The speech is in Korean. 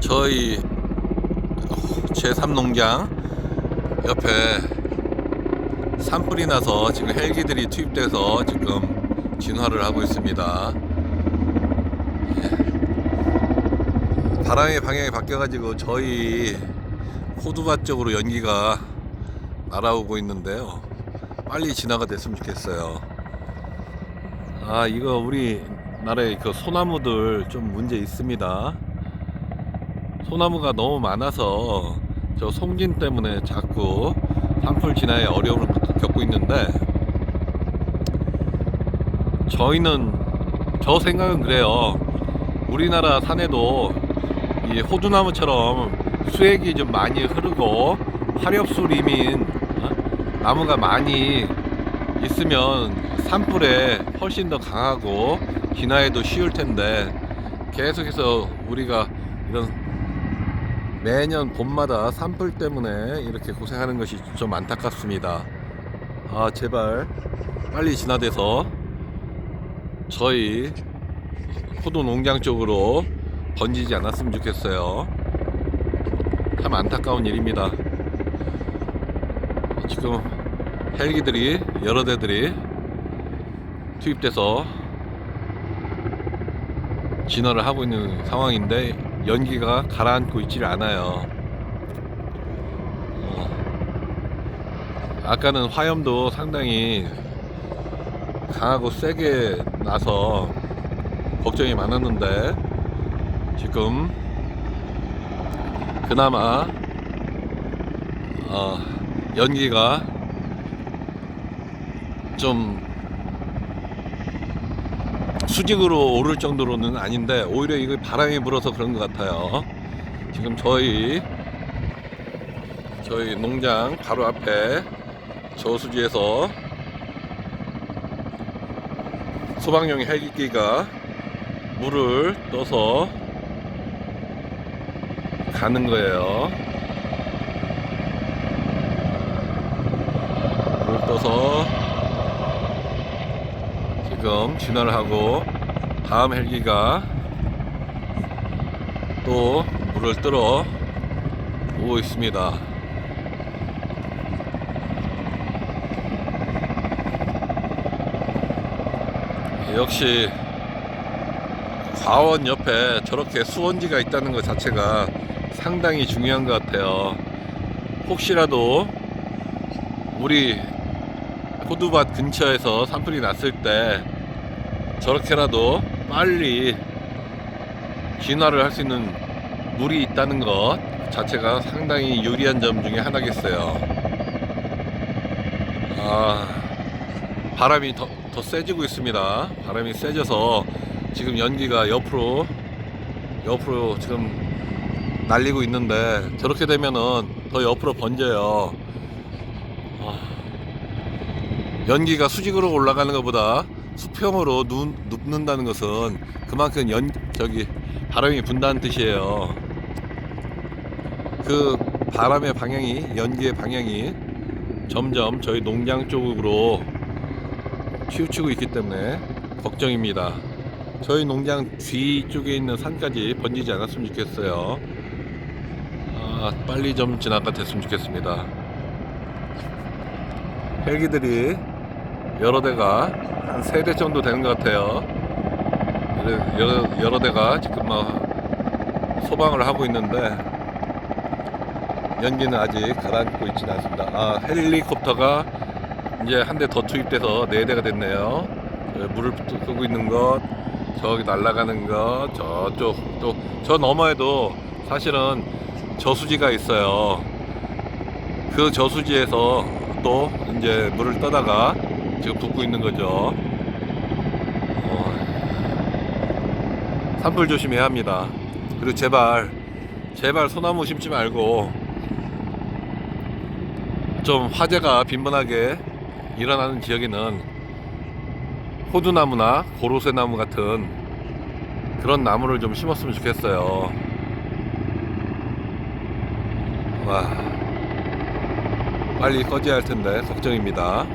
저희 제3농장 옆에 산불이 나서 지금 헬기들이 투입돼서 지금 진화를 하고 있습니다. 예. 바람의 방향이 바뀌어가지고 저희 호두밭 쪽으로 연기가 날아오고 있는데요. 빨리 진화가 됐으면 좋겠어요. 아 이거 우리 나라의 그 소나무들 좀 문제 있습니다. 소나무가 너무 많아서 저 송진 때문에 자꾸 산불 진화에 어려움을 겪고 있는데 저희는 저 생각은 그래요. 우리나라 산에도 이 호두나무처럼 수액이 좀 많이 흐르고 화렵수림인 어? 나무가 많이 있으면 산불에 훨씬 더 강하고 진화에도 쉬울 텐데 계속해서 우리가 이런 매년 봄마다 산불 때문에 이렇게 고생하는 것이 좀 안타깝습니다. 아 제발 빨리 진화돼서 저희 호도 농장 쪽으로 번지지 않았으면 좋겠어요. 참 안타까운 일입니다. 지금 헬기들이 여러 대들이 투입돼서 진화를 하고 있는 상황인데 연기가 가라앉고 있지를 않아요. 어, 아까는 화염도 상당히 강하고 세게 나서 걱정이 많았는데 지금 그나마 어, 연기가 좀 수직으로 오를 정도로는 아닌데 오히려 이거 바람이 불어서 그런 것 같아요. 지금 저희 저희 농장 바로 앞에 저수지에서 소방용 헬기기가 물을 떠서 가는 거예요. 물을 떠서 지금 진화를 하고 다음 헬기가 또 물을 뜨러 오고 있습니다. 역시 과원 옆에 저렇게 수원지가 있다는 것 자체가 상당히 중요한 것 같아요. 혹시라도 우리 호두밭 근처에서 산불이 났을 때 저렇게라도 빨리 진화를 할 수 있는 물이 있다는 것 자체가 상당히 유리한 점 중에 하나겠어요. 아, 바람이 더, 더 세지고 있습니다. 바람이 세져서 지금 연기가 옆으로, 옆으로 지금 날리고 있는데 저렇게 되면은 더 옆으로 번져요. 아, 연기가 수직으로 올라가는 것보다 수평으로 눕, 눕는다는 것은 그만큼 연 저기 바람이 분다는 뜻이에요. 그 바람의 방향이 연기의 방향이 점점 저희 농장 쪽으로 치우치고 있기 때문에 걱정입니다. 저희 농장 뒤쪽에 있는 산까지 번지지 않았으면 좋겠어요. 아, 빨리 좀 진화가 됐으면 좋겠습니다. 헬기들이 여러 대가 한 세 대 정도 되는 것 같아요. 여러, 여러, 대가 지금 막 소방을 하고 있는데 연기는 아직 가라앉고 있지는 않습니다. 아 헬리콥터가 이제 한 대 더 투입돼서 네 대가 됐네요. 저 물을 끄고 있는 것, 저기 날아가는 것, 저쪽 또 저 너머에도 사실은 저수지가 있어요. 그 저수지에서 또 이제 물을 떠다가 지금 붓고 있는 거죠. 어, 산불 조심해야 합니다. 그리고 제발 제발 소나무 심지 말고 좀 화재가 빈번하게 일어나는 지역에는 호두나무나 고로쇠나무 같은 그런 나무를 좀 심었으면 좋겠어요. 와, 빨리 꺼져야 할 텐데 걱정입니다.